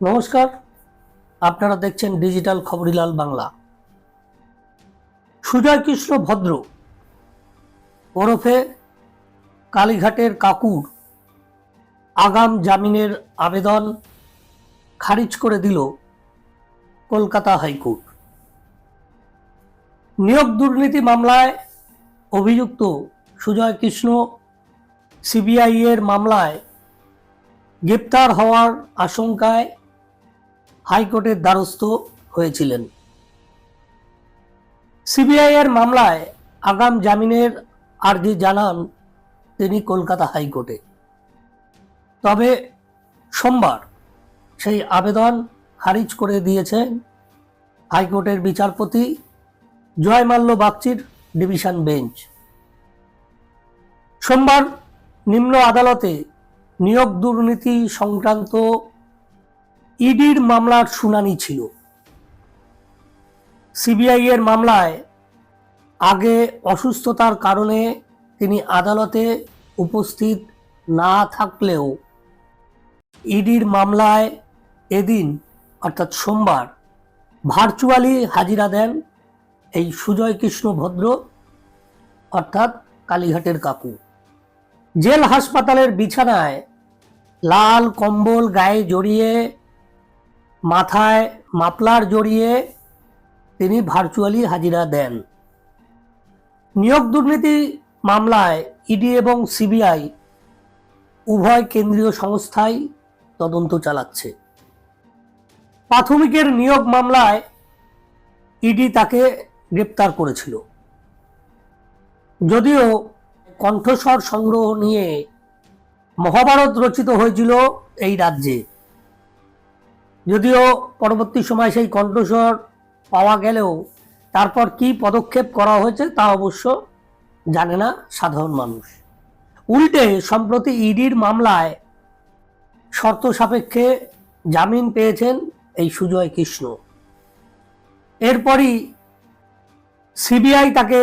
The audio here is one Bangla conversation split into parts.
নমস্কার, আপনারা দেখছেন ডিজিটাল খবরিলাল বাংলা। সুজয় কৃষ্ণ ভদ্র, ওরফে কালীঘাটের কাকুর আগাম জামিনের আবেদন খারিজ করে দিল কলকাতা হাইকোর্ট। নিয়োগ দুর্নীতি মামলায় অভিযুক্ত সুজয় কৃষ্ণ সিবিআই এর মামলায় গ্রেপ্তার হওয়ার আশঙ্কায় হাইকোর্টের দ্বারস্থ হয়েছিলেন। সিবিআই এর মামলায় আগাম জামিনের আর্জি জানান তিনি কলকাতা হাইকোর্টে। তবে সোমবার সেই আবেদন খারিজ করে দিয়েছেন হাইকোর্টের বিচারপতি জয়মাল্য বাগচির ডিভিশন বেঞ্চ। সোমবার নিম্ন আদালতে নিয়োগ দুর্নীতি সংক্রান্ত ইডির মামলার শুনানি ছিল। সিবিআই এর মামলায় আগে অসুস্থতার কারণে তিনি আদালতে উপস্থিত না থাকলেও ইডির মামলায় এদিন, অর্থাৎ সোমবার, ভার্চুয়ালি হাজিরা দেন এই সুজয় কৃষ্ণ ভদ্র, অর্থাৎ কালীঘাটের কাকু। জেল হাসপাতালের বিছানায় লাল কম্বল গায়ে জড়িয়ে মাথায় মাপলার জড়িয়ে তিনি ভার্চুয়ালি হাজিরা দেন। নিয়োগ দুর্নীতি মামলায় ইডি এবং সিবিআই উভয় কেন্দ্রীয় সংস্থাই তদন্ত চালাচ্ছে। প্রাথমিকের নিয়োগ মামলায় ইডি তাকে গ্রেপ্তার করেছিল। যদিও কণ্ঠস্বর সংগ্রহ নিয়ে মহাভারত রচিত হয়েছিল এই রাজ্যে। যদিও পরবর্তী সময় সেই কণ্ঠস্বর পাওয়া গেলেও তারপর কি পদক্ষেপ করা হয়েছে তা অবশ্য জানে না সাধারণ মানুষ। উল্টে সম্প্রতি ইডির মামলায় শর্ত সাপেক্ষে জামিন পেয়েছেন এই সুজয় কৃষ্ণ। এরপরই সিবিআই তাকে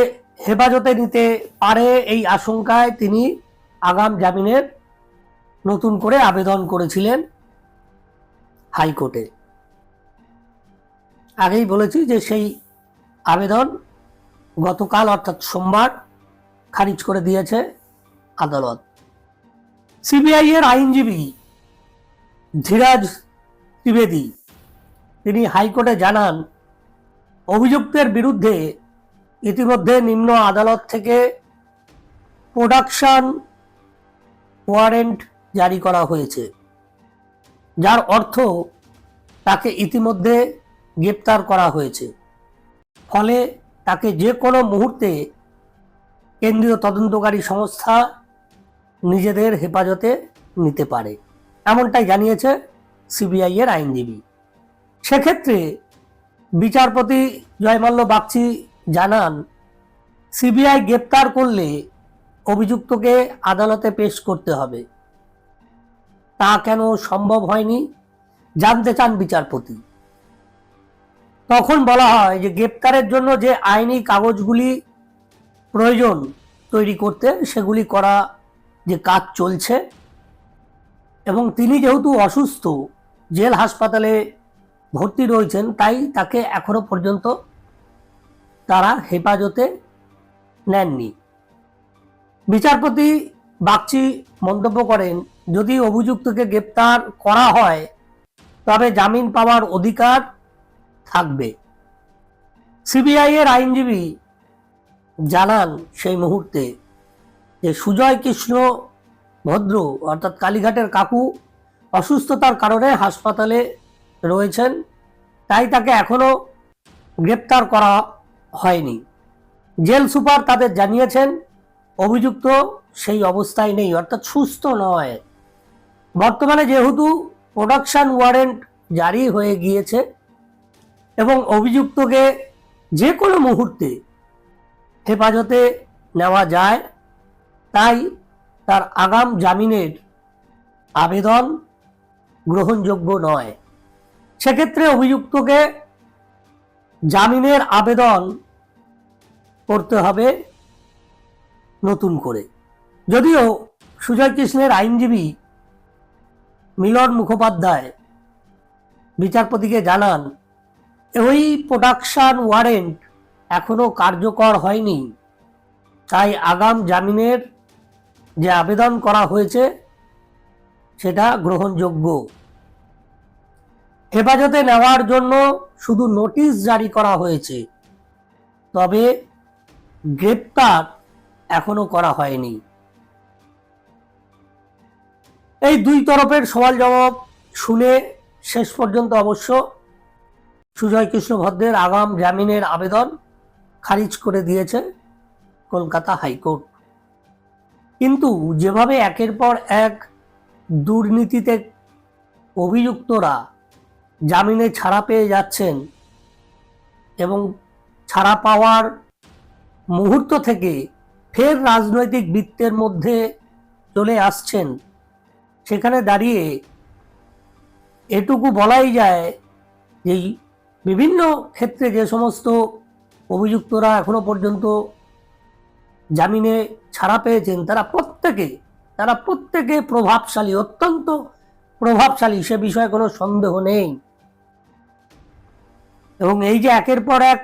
হেফাজতে নিতে পারে এই আশঙ্কায় তিনি আগাম জামিনের নতুন করে আবেদন করেছিলেন। হাইকোর্টে। আগেই বলেছি যে সেই আবেদন গতকাল, অর্থাৎ সোমবার, খারিজ করে দিয়েছে আদালত। সিবিআই এর আইনজীবী ধীরাজ ত্রিবেদী, তিনি হাইকোর্টে জানান, অভিযুক্তের বিরুদ্ধে ইতিমধ্যে নিম্ন আদালত থেকে প্রোডাকশন ওয়ারেন্ট জারি করা হয়েছে। যার অর্থ তাকে ইতিমধ্যে গ্রেপ্তার করা হয়েছে। ফলে তাকে যে কোনো মুহূর্তে কেন্দ্রীয় তদন্তকারী সংস্থা নিজেদের হেফাজতে নিতে পারে, এমনটাই জানিয়েছে সিবিআইয়ের আইনজীবী। সেক্ষেত্রে বিচারপতি জয়মাল্য বাগচি জানান, সিবিআই গ্রেপ্তার করলে অভিযুক্তকে আদালতে পেশ করতে হবে। তা কেন সম্ভব হয়নি? জানতে চান বিচারপতি। তখন বলা হয় যে গ্রেপ্তারের জন্য যে আইনি কাগজগুলি প্রয়োজন তৈরি করতে, সেগুলি করা যে কাজ চলছে, এবং তিনি যেহেতু অসুস্থ, জেল হাসপাতালে ভর্তি রয়েছেন, তাই তাকে এখনও পর্যন্ত তারা হেফাজতে নেননি। বিচারপতি বাগচি মন্তব্য করেন যদি অভিযুক্তকে গ্রেপ্তার করা হয়, তবে জামিন পাওয়ার অধিকার থাকবে। সিবিআই এর আইনজীবী জানান সেই মুহূর্তে যে সুজয় কৃষ্ণ ভদ্র, অর্থাৎ কালীঘাটের কাকু, অসুস্থতার কারণে হাসপাতালে রয়েছেন, তাই তাকে এখনও গ্রেপ্তার করা হয়নি। জেল সুপার তাদের জানিয়েছেন, অভিযুক্ত সেই অবস্থায় নেই, অর্থাৎ সুস্থ নয়। বর্তমানে যেহেতু প্রোডাকশান ওয়ারেন্ট জারি হয়ে গিয়েছে এবং অভিযুক্তকে যে কোনো মুহূর্তে হেফাজতে নেওয়া যায়, তাই তার আগাম জামিনের আবেদন গ্রহণযোগ্য নয়। সেক্ষেত্রে অভিযুক্তকে জামিনের আবেদন করতে হবে নতুন করে। যদিও সুজয় কৃষ্ণের আইনজীবী মিলন মুখোপাধ্যায়। বিচারপতিকে জানান, ওই প্রোডাকশন ওয়ারেন্ট এখনও কার্যকর হয়নি। তাই আগাম জামিনের যে আবেদন করা হয়েছে, সেটা গ্রহণযোগ্য। হেফাজতে নেওয়ার জন্য শুধু নোটিশ জারি করা হয়েছে। তবে গ্রেপ্তার এখনও করা হয়নি। এই দুই তরফের সওয়াল জবাব শুনে শেষ পর্যন্ত অবশ্য সুজয় কৃষ্ণ ভদ্রের আগাম জামিনের আবেদন খারিজ করে দিয়েছে কলকাতা হাইকোর্ট। কিন্তু যেভাবে একের পর এক দুর্নীতিতে অভিযুক্তরা জামিনে ছাড়া পেয়ে যাচ্ছেন এবং ছাড়া পাওয়ার মুহূর্ত থেকে ফের রাজনৈতিক বৃত্তের মধ্যে চলে আসছেন সেখানে দাঁড়িয়ে এটুকু বলাই যায় যে বিভিন্ন ক্ষেত্রে যে সমস্ত অভিযুক্তরা এখনও পর্যন্ত জামিনে ছাড়া পেয়েছেন, তারা প্রত্যেকে তারা প্রত্যেকে প্রভাবশালী, অত্যন্ত প্রভাবশালী, সে বিষয়ে কোনো সন্দেহ নেই। এবং এই যে একের পর এক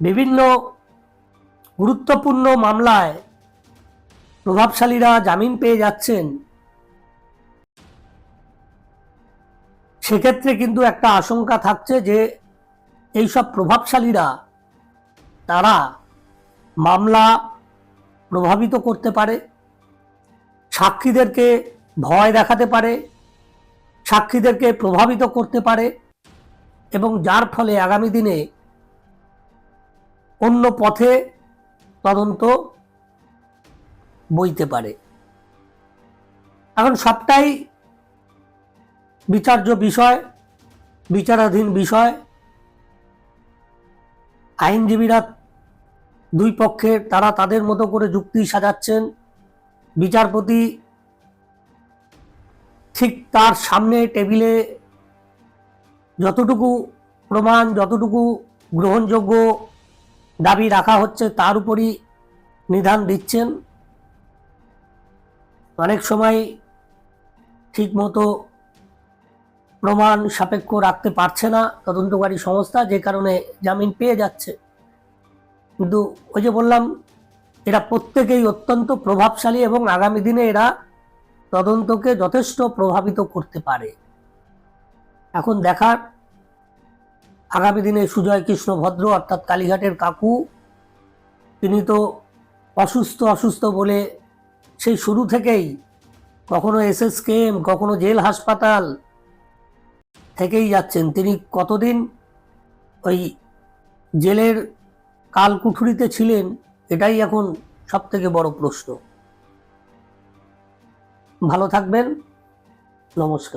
বিভিন্ন গুরুত্বপূর্ণ মামলায় প্রভাবশালীরা জামিন পেয়ে যাচ্ছেন সেক্ষেত্রে কিন্তু একটা আশঙ্কা থাকছে যে এইসব প্রভাবশালীরা, তারা মামলা প্রভাবিত করতে পারে, সাক্ষীদেরকে ভয় দেখাতে পারে, সাক্ষীদেরকে প্রভাবিত করতে পারে এবং যার ফলে আগামী দিনে অন্য পথে তদন্ত বইতে পারে। এখন সবটাই বিচার্য বিষয়, বিচারাধীন বিষয়, আইনজীবীরা দুই পক্ষের তারা তাদের মতো করে যুক্তি সাজাচ্ছেন। বিচারপতি ঠিক তার সামনে টেবিলে যতটুকু প্রমাণ, যতটুকু গ্রহণযোগ্য দাবি রাখা হচ্ছে তার উপরই নিধান দিচ্ছেন। অনেক সময় ঠিকমতো প্রমাণ সাপেক্ষ রাখতে পারছে না তদন্তকারী সংস্থা, যে কারণে জামিন পেয়ে যাচ্ছে। কিন্তু ওই যে বললাম, এরা প্রত্যেকেই অত্যন্ত প্রভাবশালী এবং আগামী দিনে এরা তদন্তকে যথেষ্ট প্রভাবিত করতে পারে। এখন দেখার, আগামী দিনে সুজয় কৃষ্ণ ভদ্র অর্থাৎ কালীঘাটের কাকু, তিনি তো অসুস্থ অসুস্থ বলে সেই শুরু থেকেই কখনো এসএসকেএম, কখনো জেল হাসপাতাল থেকেই যাচ্ছেন। তিনি কতদিন ওই জেলের কালকুঠুরিতে ছিলেন? এটাই এখন সব থেকে বড় প্রশ্ন। ভালো থাকবেন। নমস্কার।